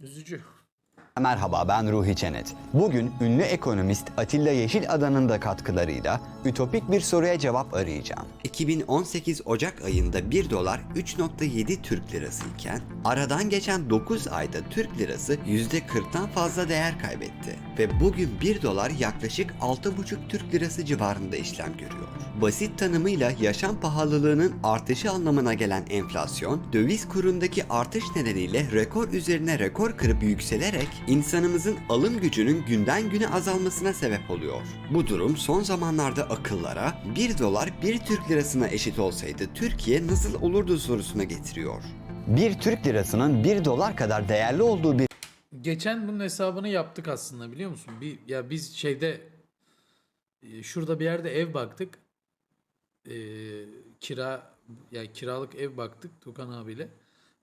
Üzücü. Merhaba ben Ruhi Çenet. Bugün ünlü ekonomist Atilla Yeşilada'nın da katkılarıyla ütopik bir soruya cevap arayacağım. 2018 Ocak ayında 1 dolar 3.7 Türk lirası iken aradan geçen 9 ayda Türk lirası %40'tan fazla değer kaybetti ve bugün 1 dolar yaklaşık 6.5 Türk lirası civarında işlem görüyor. Basit tanımıyla yaşam pahalılığının artışı anlamına gelen enflasyon, döviz kurundaki artış nedeniyle rekor üzerine rekor kırıp yükselerek insanımızın alım gücünün günden güne azalmasına sebep oluyor. Bu durum son zamanlarda akıllara 1 dolar 1 Türk lirasına eşit olsaydı Türkiye nasıl olurdu sorusuna getiriyor. Bir Türk lirasının 1 dolar kadar değerli olduğu bir Geçen bunun hesabını yaptık aslında biliyor musun? Bir ya biz şeyde e, şurada bir yerde ev baktık. E, kira ya kiralık ev baktık Tukan abiyle.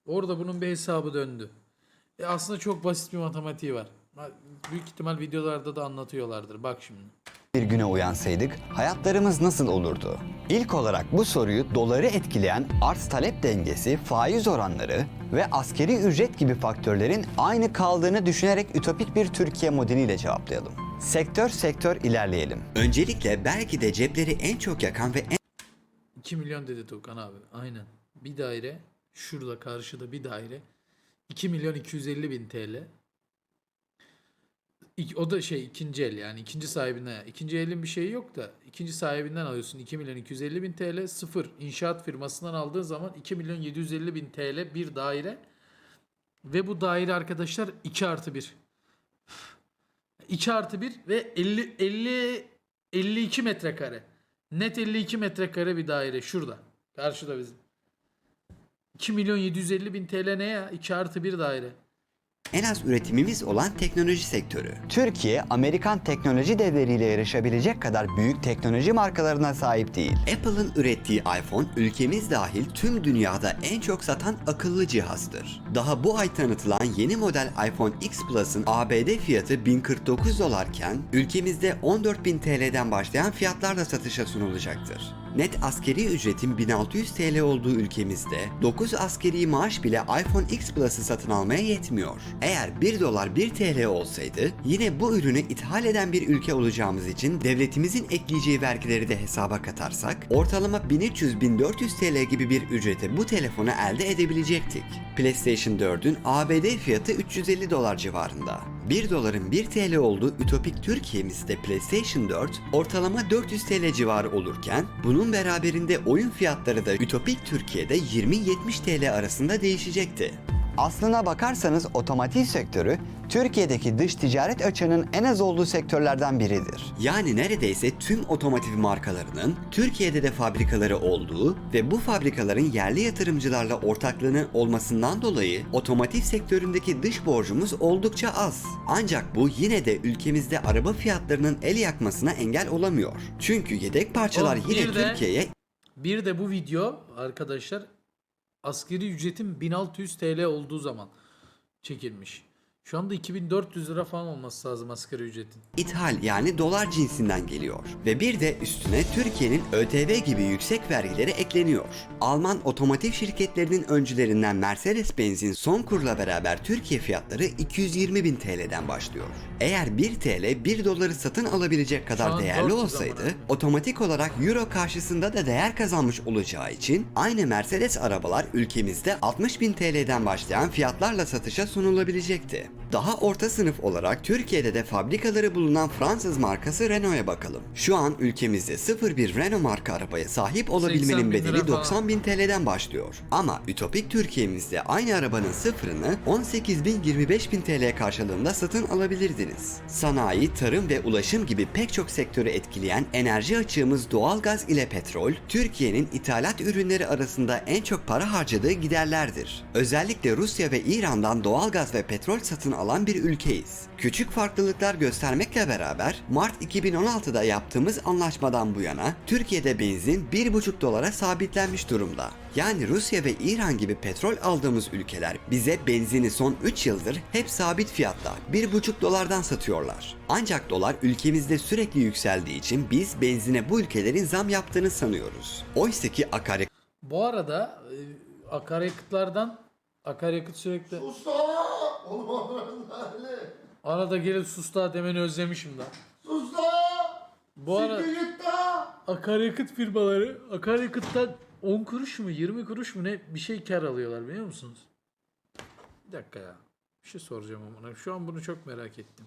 Orada bunun bir hesabı döndü. E aslında çok basit bir matematiği var. Büyük ihtimal videolarda da anlatıyorlardır. Bak şimdi. bir güne uyansaydık hayatlarımız nasıl olurdu? İlk olarak bu soruyu doları etkileyen arz talep dengesi, faiz oranları ve askeri ücret gibi faktörlerin aynı kaldığını düşünerek ütopik bir Türkiye modeliyle cevaplayalım. Sektör sektör ilerleyelim. Öncelikle belki de cepleri en çok yakan ve en 2 milyon dedi Tukan abi. Aynen. Bir daire. Şurada karşıda bir daire. 2 milyon 250 bin TL. O da şey ikinci el yani ikinci sahibinden. İkinci elin bir şeyi yok da ikinci sahibinden alıyorsun 2 milyon 250 bin TL sıfır inşaat firmasından aldığın zaman 2 milyon 750 bin TL bir daire ve bu daire arkadaşlar 2 artı 1. 2 artı 1 ve 50 50 52 metrekare. Net 52 metrekare bir daire şurada. Karşıda bizim. 2 milyon 750 bin TL ne ya? 2 artı 1 daire. en az üretimimiz olan teknoloji sektörü. Türkiye, Amerikan teknoloji devleriyle yarışabilecek kadar büyük teknoloji markalarına sahip değil. Apple'ın ürettiği iPhone ülkemiz dahil tüm dünyada en çok satan akıllı cihazdır. Daha bu ay tanıtılan yeni model iPhone X Plus'ın ABD fiyatı 1049 dolarken ülkemizde 14.000 TL'den başlayan fiyatlarla satışa sunulacaktır. Net askeri ücretin 1600 TL olduğu ülkemizde 9 askeri maaş bile iPhone X Plus'ı satın almaya yetmiyor. Eğer 1 dolar 1 TL olsaydı yine bu ürünü ithal eden bir ülke olacağımız için devletimizin ekleyeceği vergileri de hesaba katarsak ortalama 1300-1400 TL gibi bir ücrete bu telefonu elde edebilecektik. PlayStation 4'ün ABD fiyatı 350 dolar civarında. 1 doların 1 TL olduğu ütopik Türkiye'mizde PlayStation 4 ortalama 400 TL civarı olurken bunun beraberinde oyun fiyatları da ütopik Türkiye'de 20-70 TL arasında değişecekti. Aslına bakarsanız otomotiv sektörü Türkiye'deki dış ticaret açığının en az olduğu sektörlerden biridir. Yani neredeyse tüm otomotiv markalarının Türkiye'de de fabrikaları olduğu ve bu fabrikaların yerli yatırımcılarla ortaklığının olmasından dolayı otomotiv sektöründeki dış borcumuz oldukça az. Ancak bu yine de ülkemizde araba fiyatlarının el yakmasına engel olamıyor. Çünkü yedek parçalar Oğlum, yine bir de- Türkiye'ye Bir de bu video arkadaşlar askeri ücretin 1600 TL olduğu zaman çekilmiş. Şu anda 2400 lira falan olması lazım asgari ücretin. ithal yani dolar cinsinden geliyor. Ve bir de üstüne Türkiye'nin ÖTV gibi yüksek vergileri ekleniyor. Alman otomotiv şirketlerinin öncülerinden Mercedes-Benz'in son kurla beraber Türkiye fiyatları 220 bin TL'den başlıyor. Eğer 1 TL 1 doları satın alabilecek kadar değerli 400 olsaydı otomatik olarak Euro karşısında da değer kazanmış olacağı için aynı Mercedes arabalar ülkemizde 60 bin TL'den başlayan fiyatlarla satışa sunulabilecekti. Daha orta sınıf olarak Türkiye'de de fabrikaları bulunan Fransız markası Renault'a bakalım. Şu an ülkemizde 01 Renault marka arabaya sahip 80 olabilmenin bedeli falan. 90 bin TL'den başlıyor. Ama ütopik Türkiye'mizde aynı arabanın sıfırını 18 bin 25 bin TL karşılığında satın alabilirdiniz. Sanayi, tarım ve ulaşım gibi pek çok sektörü etkileyen enerji açığımız doğalgaz ile petrol, Türkiye'nin ithalat ürünleri arasında en çok para harcadığı giderlerdir. Özellikle Rusya ve İran'dan doğalgaz ve petrol satın alan bir ülkeyiz. Küçük farklılıklar göstermekle beraber Mart 2016'da yaptığımız anlaşmadan bu yana Türkiye'de benzin 1,5 dolara sabitlenmiş durumda. Yani Rusya ve İran gibi petrol aldığımız ülkeler bize benzini son 3 yıldır hep sabit fiyatta 1,5 dolardan satıyorlar. Ancak dolar ülkemizde sürekli yükseldiği için biz benzine bu ülkelerin zam yaptığını sanıyoruz. Oysa ki akaryakıt Bu arada e, akaryakıtlardan Akaryakıt sürekli Usta! Oğlum öyle. arada gelip sus daha demeni özlemişim lan. Usta! Bu ara Siktir git daha! akaryakıt firmaları akaryakıttan 10 kuruş mu 20 kuruş mu ne bir şey kar alıyorlar biliyor musunuz? Bir dakika ya. Bir şey soracağım ama şu an bunu çok merak ettim.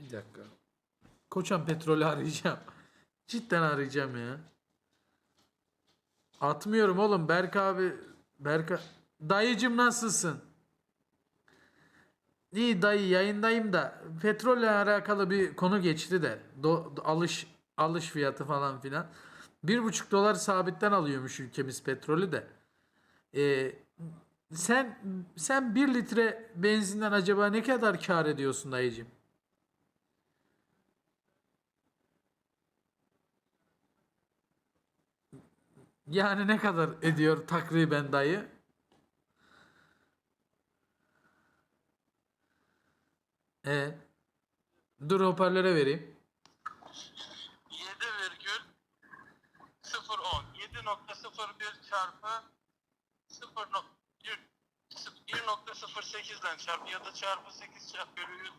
Bir dakika. Koçan petrolü arayacağım. Cidden arayacağım ya. Atmıyorum oğlum Berk abi. Berk Dayıcım nasılsın? İyi dayı yayındayım da petrolle alakalı bir konu geçti de Do- alış alış fiyatı falan filan. Bir buçuk dolar sabitten alıyormuş ülkemiz petrolü de. Ee, sen sen bir litre benzinden acaba ne kadar kar ediyorsun dayıcım? Yani ne kadar ediyor takriben dayı? E dur hoparlöre vereyim. 7,010 7.01 çarpı 0 1.08'den çarpı ya da çarpı 8 çarpı bölü 100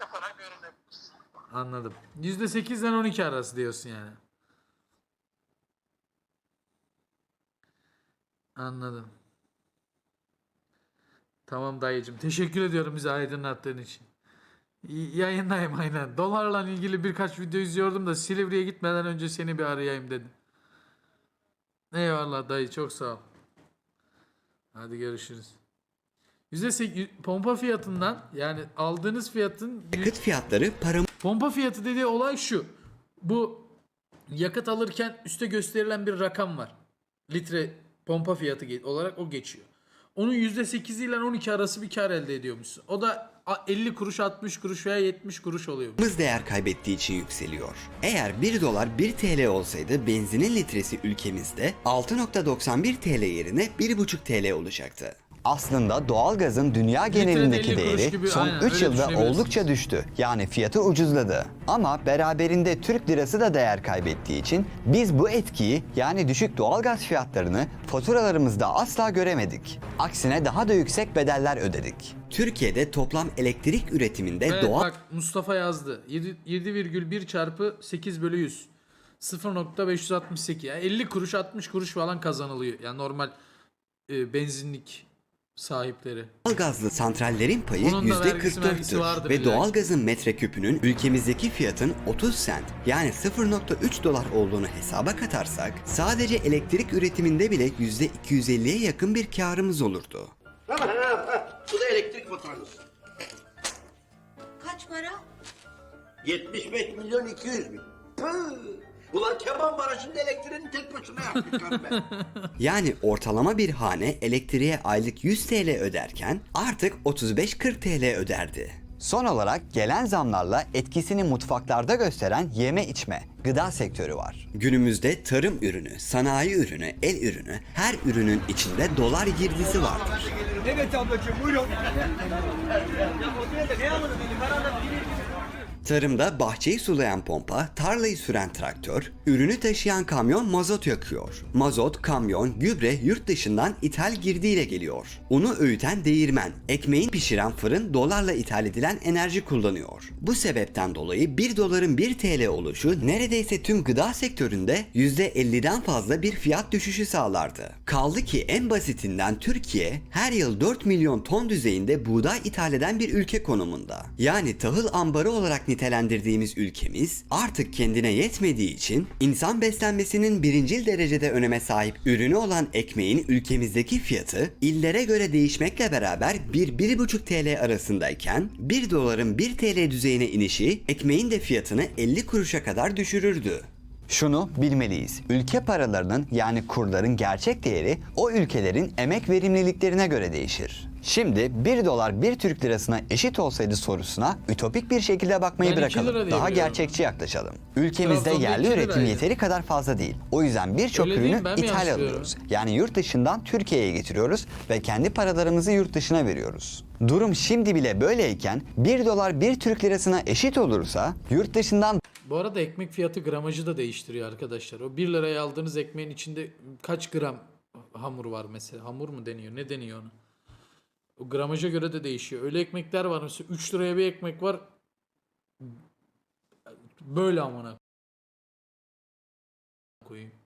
yaparak öğrenebiliriz. Anladım. %8'den 12 arası diyorsun yani. Anladım. Tamam dayıcım. Teşekkür ediyorum bizi aydınlattığın için. Yayındayım aynen. Dolarla ilgili birkaç video izliyordum da Silivri'ye gitmeden önce seni bir arayayım dedim. Eyvallah dayı çok sağ ol. Hadi görüşürüz. %8 pompa fiyatından yani aldığınız fiyatın Yakıt fiyatları paramız Pompa fiyatı dediği olay şu. Bu yakıt alırken üstte gösterilen bir rakam var. Litre pompa fiyatı olarak o geçiyor. Onun %8 ile 12 arası bir kar elde ediyormuşsun. O da a- 50 kuruş, 60 kuruş veya 70 kuruş oluyor. değer kaybettiği için yükseliyor. Eğer 1 dolar 1 TL olsaydı benzinin litresi ülkemizde 6.91 TL yerine 1.5 TL olacaktı. Aslında doğalgazın dünya genelindeki 50 kuruş değeri son aynen, 3 öyle yılda oldukça düştü. Yani fiyatı ucuzladı. Ama beraberinde Türk lirası da değer kaybettiği için biz bu etkiyi yani düşük doğalgaz fiyatlarını faturalarımızda asla göremedik. Aksine daha da yüksek bedeller ödedik. Türkiye'de toplam elektrik üretiminde Evet doğal bak Mustafa yazdı. 7 7,1 çarpı 8 bölü 100. 0.568. Yani 50 kuruş 60 kuruş falan kazanılıyor. Yani normal e, benzinlik sahipleri. Doğalgazlı santrallerin payı Bunun da vergisi vergisi vardır %44'tür ve illa ki. doğalgazın metreküpünün ülkemizdeki fiyatın 30 sent yani 0.3 dolar olduğunu hesaba katarsak sadece elektrik üretiminde bile %250'ye yakın bir karımız olurdu. Bu da elektrik faturanız. Kaç para? 75 milyon 200 bin. Pıh! Ulan Kemal Barajı'nda elektriğini tek başına yaptık ben. Yani ortalama bir hane elektriğe aylık 100 TL öderken artık 35-40 TL öderdi. Son olarak gelen zamlarla etkisini mutfaklarda gösteren yeme içme, gıda sektörü var. Günümüzde tarım ürünü, sanayi ürünü, el ürünü her ürünün içinde dolar girdisi vardır. Evet ablacığım buyurun. Ne anladın beni? Ben anladım. Tarımda bahçeyi sulayan pompa, tarlayı süren traktör, ürünü taşıyan kamyon mazot yakıyor. Mazot, kamyon, gübre yurt dışından ithal girdiyle geliyor. Unu öğüten değirmen, ekmeğin pişiren fırın dolarla ithal edilen enerji kullanıyor. Bu sebepten dolayı 1 doların 1 TL oluşu neredeyse tüm gıda sektöründe %50'den fazla bir fiyat düşüşü sağlardı. Kaldı ki en basitinden Türkiye her yıl 4 milyon ton düzeyinde buğday ithal eden bir ülke konumunda. Yani tahıl ambarı olarak nitelendirdiğimiz ülkemiz artık kendine yetmediği için insan beslenmesinin birincil derecede öneme sahip ürünü olan ekmeğin ülkemizdeki fiyatı illere göre değişmekle beraber 1-1,5 TL arasındayken 1 doların 1 TL düzeyine inişi ekmeğin de fiyatını 50 kuruşa kadar düşürürdü. Şunu bilmeliyiz. Ülke paralarının yani kurların gerçek değeri o ülkelerin emek verimliliklerine göre değişir. Şimdi 1 dolar 1 Türk lirasına eşit olsaydı sorusuna ütopik bir şekilde bakmayı Ben bırakalım. Daha gerçekçi yaklaşalım. Ülkemizde Trabzon'da yerli üretim liraydı. yeteri kadar fazla değil. O yüzden birçok ürünü ithal alıyoruz. Yani yurt dışından Türkiye'ye getiriyoruz ve kendi paralarımızı yurt dışına veriyoruz. Durum şimdi bile böyleyken 1 dolar 1 Türk lirasına eşit olursa yurt dışından Bu arada ekmek fiyatı gramajı da değiştiriyor arkadaşlar. O 1 liraya aldığınız ekmeğin içinde kaç gram hamur var mesela. Hamur mu deniyor? Ne deniyor ona? O gramaja göre de değişiyor. Öyle ekmekler var mesela 3 liraya bir ekmek var. Böyle amına koyayım.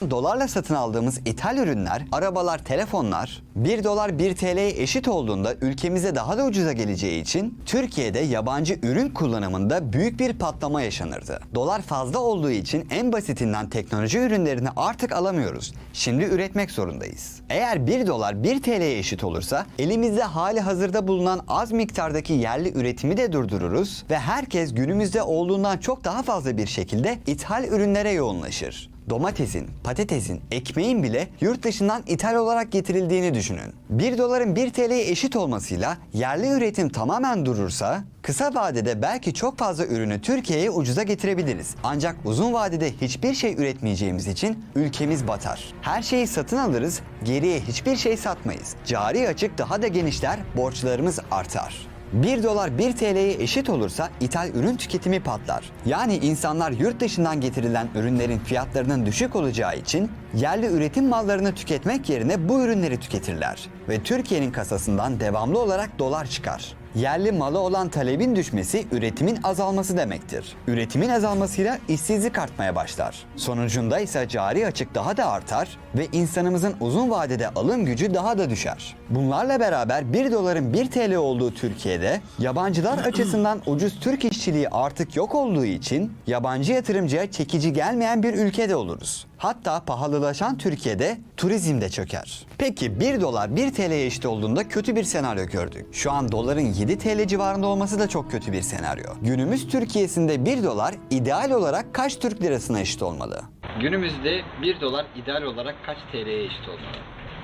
Dolarla satın aldığımız ithal ürünler, arabalar, telefonlar 1 dolar 1 TL'ye eşit olduğunda ülkemize daha da ucuza geleceği için Türkiye'de yabancı ürün kullanımında büyük bir patlama yaşanırdı. Dolar fazla olduğu için en basitinden teknoloji ürünlerini artık alamıyoruz. Şimdi üretmek zorundayız. Eğer 1 dolar 1 TL'ye eşit olursa elimizde hali hazırda bulunan az miktardaki yerli üretimi de durdururuz ve herkes günümüzde olduğundan çok daha fazla bir şekilde ithal ürünlere yoğunlaşır. Domatesin, patatesin, ekmeğin bile yurt dışından ithal olarak getirildiğini düşünün. 1 doların 1 TL'ye eşit olmasıyla yerli üretim tamamen durursa kısa vadede belki çok fazla ürünü Türkiye'ye ucuza getirebiliriz. Ancak uzun vadede hiçbir şey üretmeyeceğimiz için ülkemiz batar. Her şeyi satın alırız, geriye hiçbir şey satmayız. Cari açık daha da genişler, borçlarımız artar. 1 dolar 1 TL'ye eşit olursa ithal ürün tüketimi patlar. Yani insanlar yurt dışından getirilen ürünlerin fiyatlarının düşük olacağı için yerli üretim mallarını tüketmek yerine bu ürünleri tüketirler ve Türkiye'nin kasasından devamlı olarak dolar çıkar. Yerli malı olan talebin düşmesi üretimin azalması demektir. Üretimin azalmasıyla işsizlik artmaya başlar. Sonucunda ise cari açık daha da artar ve insanımızın uzun vadede alım gücü daha da düşer. Bunlarla beraber 1 doların 1 TL olduğu Türkiye'de yabancılar açısından ucuz Türk işçiliği artık yok olduğu için yabancı yatırımcıya çekici gelmeyen bir ülkede oluruz. Hatta pahalılaşan Türkiye'de turizm de çöker. Peki 1 dolar 1 TL'ye eşit olduğunda kötü bir senaryo gördük. Şu an doların 7 TL civarında olması da çok kötü bir senaryo. Günümüz Türkiye'sinde 1 dolar ideal olarak kaç Türk lirasına eşit olmalı? Günümüzde 1 dolar ideal olarak kaç TL'ye eşit olmalı?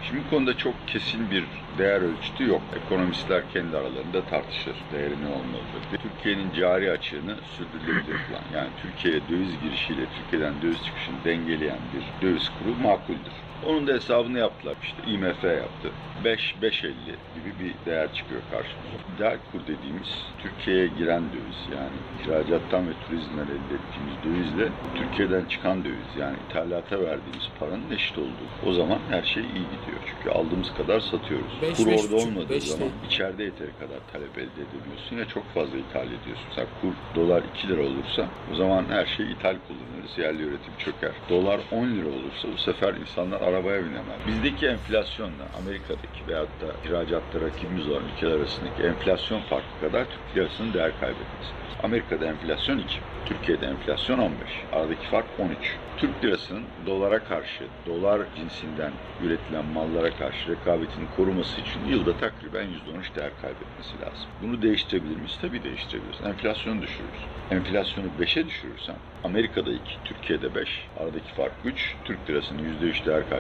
Şimdi konuda çok kesin bir değer ölçütü yok. Ekonomistler kendi aralarında tartışır değeri ne olmalıdır. Türkiye'nin cari açığını sürdürülebilir kılan, yani Türkiye'ye döviz girişiyle Türkiye'den döviz çıkışını dengeleyen bir döviz kuru makuldür. Onun da hesabını yaptılar. İşte IMF yaptı. 5 5.50 gibi bir değer çıkıyor karşımıza. Değer kur dediğimiz Türkiye'ye giren döviz yani ihracattan ve turizmden elde ettiğimiz dövizle Türkiye'den çıkan döviz yani ithalata verdiğimiz paranın eşit olduğu. O zaman her şey iyi gidiyor. Çünkü aldığımız kadar satıyoruz. Beş, kur beş orada buçuk, olmadığı beş zaman değil. içeride yeteri kadar talep elde edemiyorsun ya çok fazla ithal ediyorsun. Mesela kur dolar 2 lira olursa o zaman her şey ithal kullanırız. Yerli üretim çöker. Dolar 10 lira olursa bu sefer insanlar arabaya binemez. Bizdeki enflasyonla Amerika'daki veyahut da ihracatta rakibimiz olan ülkeler arasındaki enflasyon farkı kadar Türk lirasının değer kaybetmesi. Amerika'da enflasyon 2, Türkiye'de enflasyon 15. Aradaki fark 13. Türk lirasının dolara karşı, dolar cinsinden üretilen mallara karşı rekabetini koruması için yılda takriben %13 değer kaybetmesi lazım. Bunu değiştirebilir miyiz? Tabii değiştirebiliriz. Enflasyonu düşürürüz. Enflasyonu 5'e düşürürsen Amerika'da 2, Türkiye'de 5, aradaki fark 3, Türk lirasının %3 değer kaybetmesi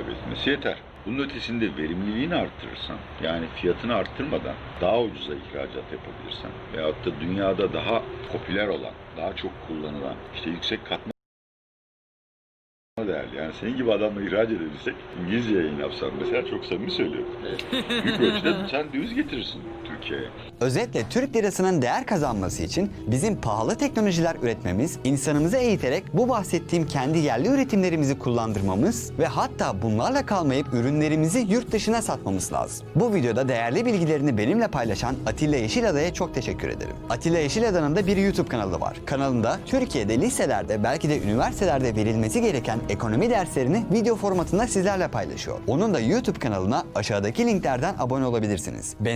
yeter. Bunun ötesinde verimliliğini arttırırsan, yani fiyatını arttırmadan daha ucuza ihracat yapabilirsen veyahut da dünyada daha popüler olan, daha çok kullanılan, işte yüksek katma. Yani senin gibi adamla ihraç edebilsek, İngilizce yayın yapsan mesela çok samimi söylüyorum. Büyük ölçüde sen döviz getirirsin Türkiye'ye. Özetle Türk lirasının değer kazanması için bizim pahalı teknolojiler üretmemiz, insanımızı eğiterek bu bahsettiğim kendi yerli üretimlerimizi kullandırmamız ve hatta bunlarla kalmayıp ürünlerimizi yurt dışına satmamız lazım. Bu videoda değerli bilgilerini benimle paylaşan Atilla Yeşilada'ya çok teşekkür ederim. Atilla Yeşilada'nın da bir YouTube kanalı var. Kanalında Türkiye'de liselerde belki de üniversitelerde verilmesi gereken ekonomi derslerini video formatında sizlerle paylaşıyor. Onun da YouTube kanalına aşağıdaki linklerden abone olabilirsiniz. Benzer